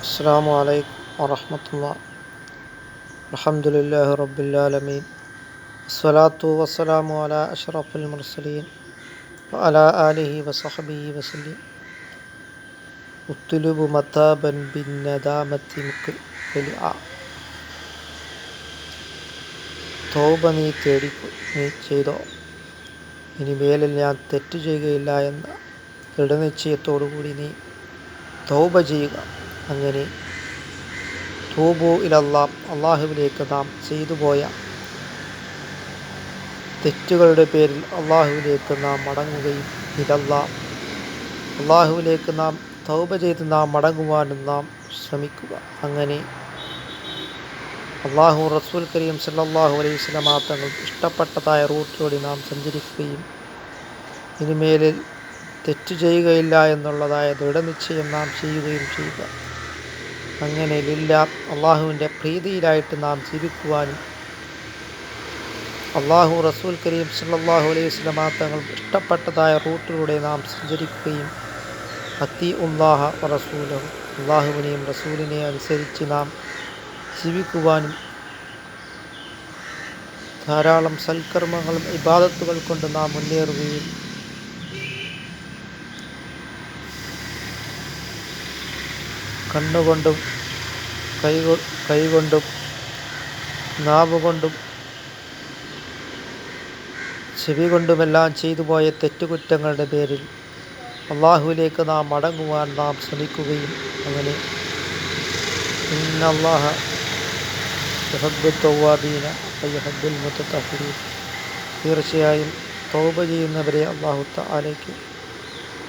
السلام عليكم ورحمة الله الحمد لله رب العالمين الصلاة والسلام على أشرف المرسلين وعلى آله وصحبه وسلم اطلب متابا بالندامة مقلعا തോപ നീ തേടി നീ ചെയ്തോ ഇനി മേലിൽ ഞാൻ തെറ്റ് ചെയ്യുകയില്ല എന്ന ദൃഢനിശ്ചയത്തോടുകൂടി നീ തൗബ ചെയ്യുക അങ്ങനെ തൂബു ഇലല്ലാം അള്ളാഹുവിലേക്ക് നാം ചെയ്തു പോയ തെറ്റുകളുടെ പേരിൽ അള്ളാഹുവിലേക്ക് നാം മടങ്ങുകയും ഇലല്ല. അള്ളാഹുവിലേക്ക് നാം തൗബ ചെയ്ത് നാം മടങ്ങുവാനും നാം ശ്രമിക്കുക. അങ്ങനെ അള്ളാഹു റസൂൽ കരീം സല്ലാഹു അലൈഹി സ്വലമാ തങ്ങൾ ഇഷ്ടപ്പെട്ടതായ റൂട്ടിലൂടെ നാം സഞ്ചരിക്കുകയും ഇനിമേലിൽ തെറ്റ് ചെയ്യുകയില്ല എന്നുള്ളതായ ദൃഢനിശ്ചയം നാം ചെയ്യുകയും ചെയ്യുക. അങ്ങനെ ലില്ല അള്ളാഹുവിന്റെ പ്രീതിയിലായിട്ട് നാം ജീവിക്കുവാനും അള്ളാഹു റസൂൽ കരീം സല്ലാഹു അലൈഹി സ്വലമാ തങ്ങൾ ഇഷ്ടപ്പെട്ടതായ റൂട്ടിലൂടെ നാം സഞ്ചരിക്കുകയും അത്തി ഉള്ളാഹ റസൂലും അള്ളാഹുവിനെയും റസൂലിനെയും അനുസരിച്ച് നാം ജീവിക്കുവാനും ധാരാളം സൽക്കർമ്മങ്ങളും ഇബാദത്തുകൾ കൊണ്ട് നാം മുന്നേറുകയും കണ്ണുകൊണ്ടും കൈ കൈകൊണ്ടും നാവ് കൊണ്ടും ചെവി കൊണ്ടുമെല്ലാം ചെയ്തു പോയ തെറ്റുകുറ്റങ്ങളുടെ പേരിൽ അള്ളാഹുവിലേക്ക് നാം മടങ്ങുവാൻ നാം ശ്രമിക്കുകയും അങ്ങനെ. ഇന്നല്ലാഹ തീർച്ചയായും തോപ ചെയ്യുന്നവരെ അള്ളാഹു താലേക്ക്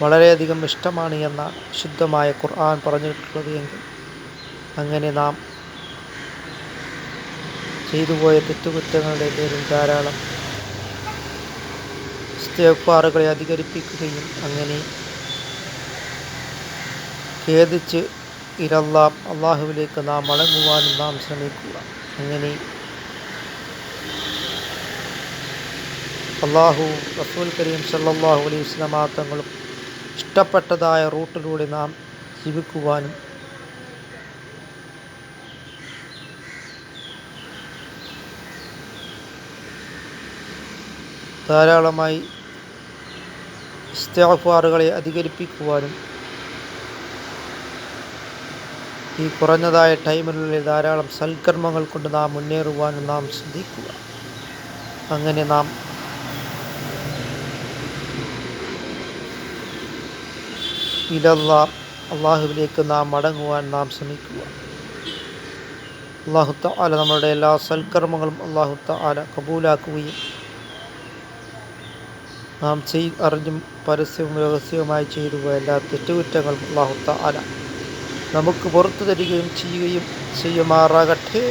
വളരെയധികം ഇഷ്ടമാണ് എന്ന ശുദ്ധമായ ഖുർആൻ പറഞ്ഞിട്ടുള്ളത് എങ്കിൽ അങ്ങനെ നാം ചെയ്തുപോയ തെറ്റുകുറ്റങ്ങളുടെ പേരിൽ ധാരാളം ഇസ്തേഫാറുകളെ അധികരിപ്പിക്കുകയും അങ്ങനെ ഖേദിച്ച് ഇരല്ലാം അള്ളാഹുവിലേക്ക് നാം മടങ്ങുവാനും നാം ശ്രമിക്കുക. അങ്ങനെ അള്ളാഹു റസൂൽ കരീം സല്ലാഹു അലൈഹി സ്വലമാ തങ്ങളും ഇഷ്ടപ്പെട്ടതായ റൂട്ടിലൂടെ നാം ജീവിക്കുവാനും ധാരാളമായി ഇസ്താഫാറുകളെ അധികരിപ്പിക്കുവാനും ഈ കുറഞ്ഞതായ ടൈമിനുള്ളിൽ ധാരാളം സൽക്കർമ്മങ്ങൾ കൊണ്ട് നാം മുന്നേറുവാനും നാം ശ്രദ്ധിക്കുക. അങ്ങനെ നാം ഇലല്ല അള്ളാഹുവിലേക്ക് നാം മടങ്ങുവാൻ നാം ശ്രമിക്കുക. അള്ളാഹുത്ത ആല നമ്മളുടെ എല്ലാ സൽക്കർമ്മങ്ങളും അള്ളാഹുത്ത ആല കബൂലാക്കുകയും നാം ചെയ് അറിഞ്ഞും പരസ്യവും രഹസ്യവുമായി ചെയ്തു പോയ എല്ലാ തെറ്റുകുറ്റങ്ങളും അള്ളാഹുത്ത ആല നമുക്ക് പുറത്തു തരികയും ചെയ്യുകയും ചെയ്യുമാറാകട്ടെ.